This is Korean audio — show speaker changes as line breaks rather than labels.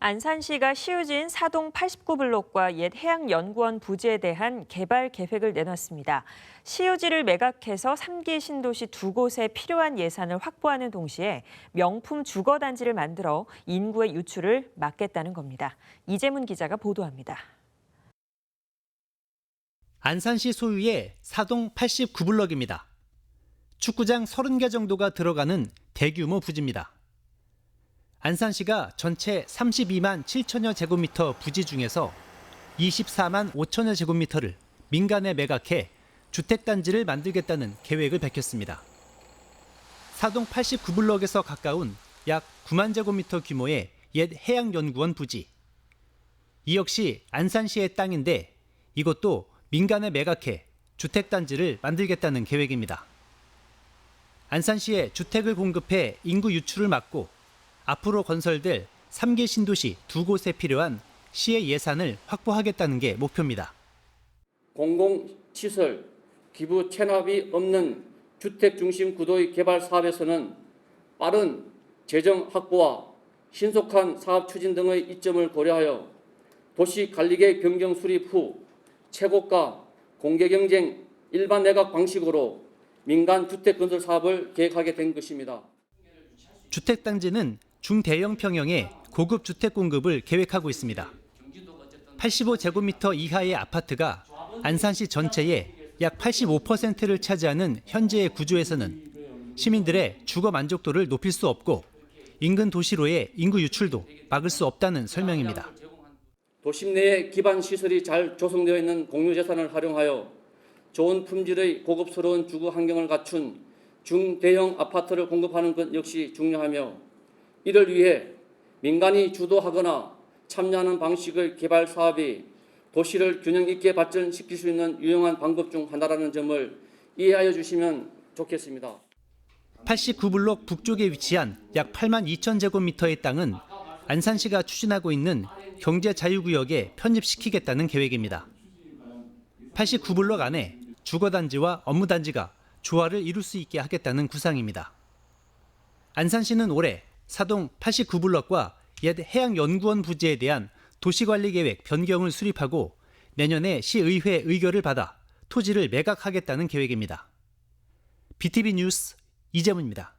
안산시가 시우진 사동 89블록과 옛 해양연구원 부지에 대한 개발 계획을 내놨습니다. 시우지를 매각해서 3기 신도시 두 곳에 필요한 예산을 확보하는 동시에 명품 주거단지를 만들어 인구의 유출을 막겠다는 겁니다. 이재문 기자가 보도합니다.
안산시 소유의 사동 89블럭입니다. 축구장 30개 정도가 들어가는 대규모 부지입니다. 안산시가 전체 32만 7천여 제곱미터 부지 중에서 24만 5천여 제곱미터를 민간에 매각해 주택단지를 만들겠다는 계획을 밝혔습니다. 사동 89블럭에서 가까운 약 9만 제곱미터 규모의 옛 해양연구원 부지. 이 역시 안산시의 땅인데 이것도 민간에 매각해 주택단지를 만들겠다는 계획입니다. 안산시에 주택을 공급해 인구 유출을 막고 앞으로 건설될 3개 신도시 두 곳에 필요한 시의 예산을 확보하겠다는 게 목표입니다.
공공시설 기부 체납이 없는 주택 중심 구도의 개발 사업에서는 빠른 재정 확보와 신속한 사업 추진 등의 이점을 고려하여 도시 관리계 변경 수립 후 최고가 공개 경쟁 일반 매각 방식으로 민간 주택 건설 사업을 계획하게 된 것입니다.
주택 단지는 중대형 평형의 고급 주택 공급을 계획하고 있습니다. 85제곱미터 이하의 아파트가 안산시 전체의 약 85%를 차지하는 현재의 구조에서는 시민들의 주거 만족도를 높일 수 없고 인근 도시로의 인구 유출도 막을 수 없다는 설명입니다.
도심 내에 기반 시설이 잘 조성되어 있는 공유 재산을 활용하여 좋은 품질의 고급스러운 주거 환경을 갖춘 중대형 아파트를 공급하는 것 역시 중요하며 이를 위해 민간이 주도하거나 참여하는 방식의 개발 사업이 도시를 균형 있게 발전시킬 수 있는 유용한 방법 중 하나라는 점을 이해하여 주시면 좋겠습니다.
89블록 북쪽에 위치한 약 8만 2천 제곱미터의 땅은 안산시가 추진하고 있는 경제 자유구역에 편입시키겠다는 계획입니다. 89블록 안에 주거단지와 업무단지가 조화를 이룰 수 있게 하겠다는 구상입니다. 안산시는 올해 사동 89블럭과 옛 해양연구원 부지에 대한 도시관리계획 변경을 수립하고 내년에 시의회 의결을 받아 토지를 매각하겠다는 계획입니다. BTV 뉴스 이재문입니다.